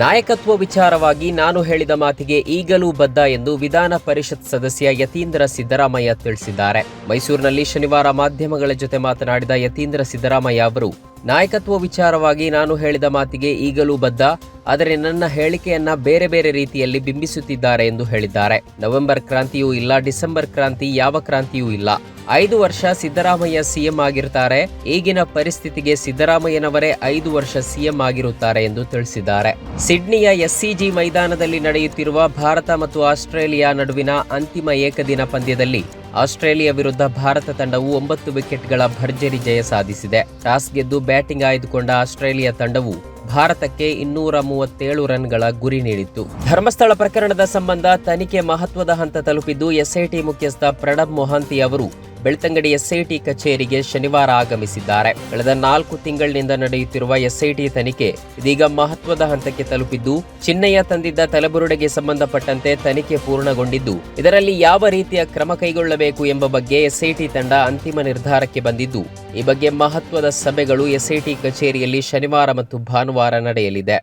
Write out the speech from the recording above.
ನಾಯಕತ್ವ ವಿಚಾರವಾಗಿ ನಾನು ಹೇಳಿದ ಮಾತಿಗೆ ಈಗಲೂ ಬದ್ಧ ಎಂದು ವಿಧಾನ ಪರಿಷತ್ ಸದಸ್ಯ ಯತೀಂದ್ರ ಸಿದ್ದರಾಮಯ್ಯ ತಿಳಿಸಿದ್ದಾರೆ. ಮೈಸೂರಿನಲ್ಲಿ ಶನಿವಾರ ಮಾಧ್ಯಮಗಳ ಜೊತೆ ಮಾತನಾಡಿದ ಯತೀಂದ್ರ ಸಿದ್ದರಾಮಯ್ಯ ಅವರು, ನಾಯಕತ್ವ ವಿಚಾರವಾಗಿ ನಾನು ಹೇಳಿದ ಮಾತಿಗೆ ಈಗಲೂ ಬದ್ಧ, ಆದರೆ ನನ್ನ ಹೇಳಿಕೆಯನ್ನ ಬೇರೆ ಬೇರೆ ರೀತಿಯಲ್ಲಿ ಬಿಂಬಿಸುತ್ತಿದ್ದಾರೆ ಎಂದು ಹೇಳಿದ್ದಾರೆ. ನವೆಂಬರ್ ಕ್ರಾಂತಿಯೂ ಇಲ್ಲ, ಡಿಸೆಂಬರ್ ಕ್ರಾಂತಿ ಯಾವ ಕ್ರಾಂತಿಯೂ ಇಲ್ಲ. ಐದು ವರ್ಷ ಸಿದ್ದರಾಮಯ್ಯ ಸಿಎಂ ಆಗಿರ್ತಾರೆ. ಈಗಿನ ಪರಿಸ್ಥಿತಿಗೆ ಸಿದ್ದರಾಮಯ್ಯನವರೇ ಐದು ವರ್ಷ ಸಿಎಂ ಆಗಿರುತ್ತಾರೆ ಎಂದು ತಿಳಿಸಿದ್ದಾರೆ. ಸಿಡ್ನಿಯ ಎಸ್ಸಿಜಿ ಮೈದಾನದಲ್ಲಿ ನಡೆಯುತ್ತಿರುವ ಭಾರತ ಮತ್ತು ಆಸ್ಟ್ರೇಲಿಯಾ ನಡುವಿನ ಅಂತಿಮ ಏಕದಿನ ಪಂದ್ಯದಲ್ಲಿ ಆಸ್ಟ್ರೇಲಿಯಾ ವಿರುದ್ಧ ಭಾರತ ತಂಡವು ಒಂಬತ್ತು ವಿಕೆಟ್ಗಳ ಭರ್ಜರಿ ಜಯ ಸಾಧಿಸಿದೆ. ಟಾಸ್ ಗೆದ್ದು ಬ್ಯಾಟಿಂಗ್ ಆಯ್ದುಕೊಂಡ ಆಸ್ಟ್ರೇಲಿಯಾ ತಂಡವು ಭಾರತಕ್ಕೆ ಇನ್ನೂರ ಮೂವತ್ತೇಳು ರನ್ಗಳ ಗುರಿ ನೀಡಿತ್ತು. ಧರ್ಮಸ್ಥಳ ಪ್ರಕರಣದ ಸಂಬಂಧ ತನಿಖೆ ಮಹತ್ವದ ಹಂತ ತಲುಪಿದ್ದು ಎಸ್ಐಟಿ ಮುಖ್ಯಸ್ಥ ಪ್ರಣಬ್ ಮೊಹಾಂತಿ ಅವರು ಬೆಳ್ತಂಗಡಿ ಎಸ್ಐಟಿ ಕಚೇರಿಗೆ ಶನಿವಾರ ಆಗಮಿಸಿದ್ದಾರೆ. ಕಳೆದ ನಾಲ್ಕು ತಿಂಗಳಿನಿಂದ ನಡೆಯುತ್ತಿರುವ ಎಸ್ಐಟಿ ತನಿಖೆ ಇದೀಗ ಮಹತ್ವದ ಹಂತಕ್ಕೆ ತಲುಪಿದ್ದು ಚಿನ್ನಯ್ಯ ತಂದಿದ್ದ ತಲೆಬುರುಡೆಗೆ ಸಂಬಂಧಪಟ್ಟಂತೆ ತನಿಖೆ ಪೂರ್ಣಗೊಂಡಿದ್ದು, ಇದರಲ್ಲಿ ಯಾವ ರೀತಿಯ ಕ್ರಮ ಕೈಗೊಳ್ಳಬೇಕು ಎಂಬ ಬಗ್ಗೆ ಎಸ್ಐಟಿ ತಂಡ ಅಂತಿಮ ನಿರ್ಧಾರಕ್ಕೆ ಬಂದಿದ್ದು, ಈ ಬಗ್ಗೆ ಮಹತ್ವದ ಸಭೆಗಳು ಎಸ್ಐಟಿ ಕಚೇರಿಯಲ್ಲಿ ಶನಿವಾರ ಮತ್ತು ಭಾನುವಾರ ನಡೆಯಲಿದೆ.